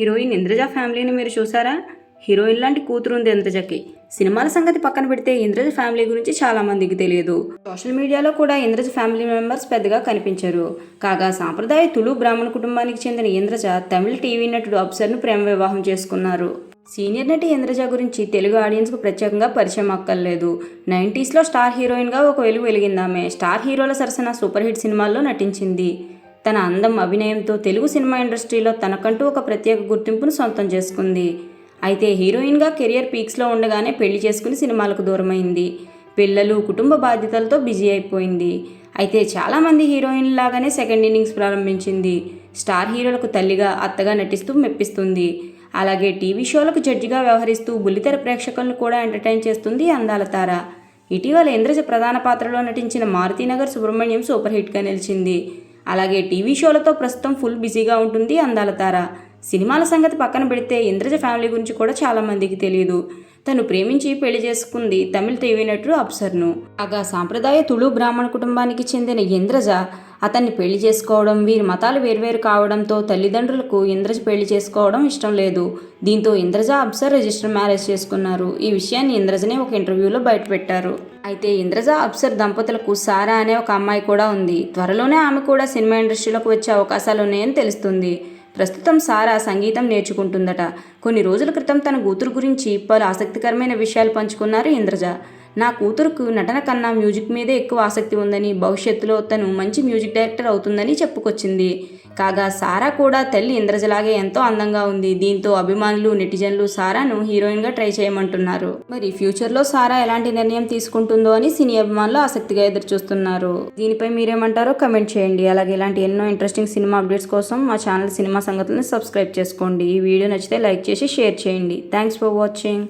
Heroine Indraja ఫ్యామిలీని మీరు చూసారా? హీరోయిన్ లాంటి కూతురు ఉంది ఇంద్రజకి. సినిమాల సంగతి పక్కన పెడితే ఇంద్రజ ఫ్యామిలీ గురించి చాలా మందికి తెలియదు. సోషల్ మీడియాలో కూడా ఇంద్రజ ఫ్యామిలీ మెంబర్స్ పెద్దగా కనిపించారు. కాగా సాంప్రదాయ తులు బ్రాహ్మణ కుటుంబానికి చెందిన ఇంద్రజ తమిళ టీవీ నటుడు అప్సర్ను ప్రేమ వివాహం చేసుకున్నారు. సీనియర్ నటి ఇంద్రజ గురించి తెలుగు ఆడియన్స్కు ప్రత్యేకంగా పరిచయం అక్కర్లేదు. నైంటీస్లో స్టార్ హీరోయిన్గా ఒక వెలుగు వెలిగిందామె. స్టార్ హీరోల సరసన సూపర్ హిట్ సినిమాల్లో నటించింది. తన అందం అభినయంతో తెలుగు సినిమా ఇండస్ట్రీలో తనకంటూ ఒక ప్రత్యేక గుర్తింపును సొంతం చేసుకుంది. అయితే హీరోయిన్గా కెరియర్ పీక్స్లో ఉండగానే పెళ్ళి చేసుకుని సినిమాలకు దూరమైంది. పిల్లలు కుటుంబ బాధ్యతలతో బిజీ అయిపోయింది. అయితే చాలామంది హీరోయిన్ లాగానే సెకండ్ ఇన్నింగ్స్ ప్రారంభించింది. స్టార్ హీరోలకు తల్లిగా అత్తగా నటిస్తూ మెప్పిస్తుంది. అలాగే టీవీ షోలకు జడ్జిగా వ్యవహరిస్తూ బుల్లితెర ప్రేక్షకులను కూడా ఎంటర్టైన్ చేస్తుంది అందాల తార. ఇటీవల ఇంద్రజ ప్రధాన పాత్రలో నటించిన మారుతీనగర్ సుబ్రహ్మణ్యం సూపర్ హిట్గా నిలిచింది. అలాగే టీవీ షోలతో ప్రస్తుతం ఫుల్ బిజీగా ఉంటుంది అందాల తార సినిమాల సంగతి పక్కన పెడితే ఇంద్రజ ఫ్యామిలీ గురించి కూడా చాలా మందికి తెలియదు తను ప్రేమించి పెళ్ళి చేసుకుంది తమిళ టీవీ నటుడు అప్సర్ను. కాగా సాంప్రదాయ తుళు బ్రాహ్మణ కుటుంబానికి చెందిన ఇంద్రజ అతన్ని పెళ్ళి చేసుకోవడం వీరి మతాలు వేర్వేరు కావడంతో తల్లిదండ్రులకు ఇంద్రజ పెళ్ళి చేసుకోవడం ఇష్టం లేదు. దీంతో ఇంద్రజ అబ్సర్ రిజిస్టర్ మ్యారేజ్ చేసుకున్నారు. ఈ విషయాన్ని ఇంద్రజనే ఒక ఇంటర్వ్యూలో బయటపెట్టారు. అయితే ఇంద్రజ అబ్సర్ దంపతులకు సారా అనే ఒక అమ్మాయి కూడా ఉంది. త్వరలోనే ఆమె కూడా సినిమా ఇండస్ట్రీలోకి వచ్చే అవకాశాలు ఉన్నాయని తెలుస్తుంది. ప్రస్తుతం సారా సంగీతం నేర్చుకుంటుందట. కొన్ని రోజుల క్రితం తన కూతురు గురించి పలు ఆసక్తికరమైన విషయాలు పంచుకున్నారు ఇంద్రజ. నా కూతురుకు నటన కన్నా మ్యూజిక్ మీదే ఎక్కువ ఆసక్తి ఉందని భవిష్యత్తులో తను మంచి మ్యూజిక్ డైరెక్టర్ అవుతుందని చెప్పుకొచ్చింది. కాగా సారా కూడా తల్లి ఇంద్రజలాగే ఎంతో అందంగా ఉంది. దీంతో అభిమానులు నెటిజన్లు సారాను హీరోయిన్గా ట్రై చేయమంటున్నారు. మరి ఫ్యూచర్లో సారా ఎలాంటి నిర్ణయం తీసుకుంటుందో అని సినీ అభిమానులు ఆసక్తిగా ఎదురు చూస్తున్నారు దీనిపై మీరేమంటారో కమెంట్ చేయండి. అలాగే ఇలాంటి ఎన్నో ఇంట్రెస్టింగ్ సినిమా అప్డేట్స్ కోసం మా ఛానల్ సినిమా సంగతులను సబ్స్క్రైబ్ చేసుకోండి. ఈ వీడియో నచ్చితే లైక్ చేసి షేర్ చేయండి. Thanks for watching.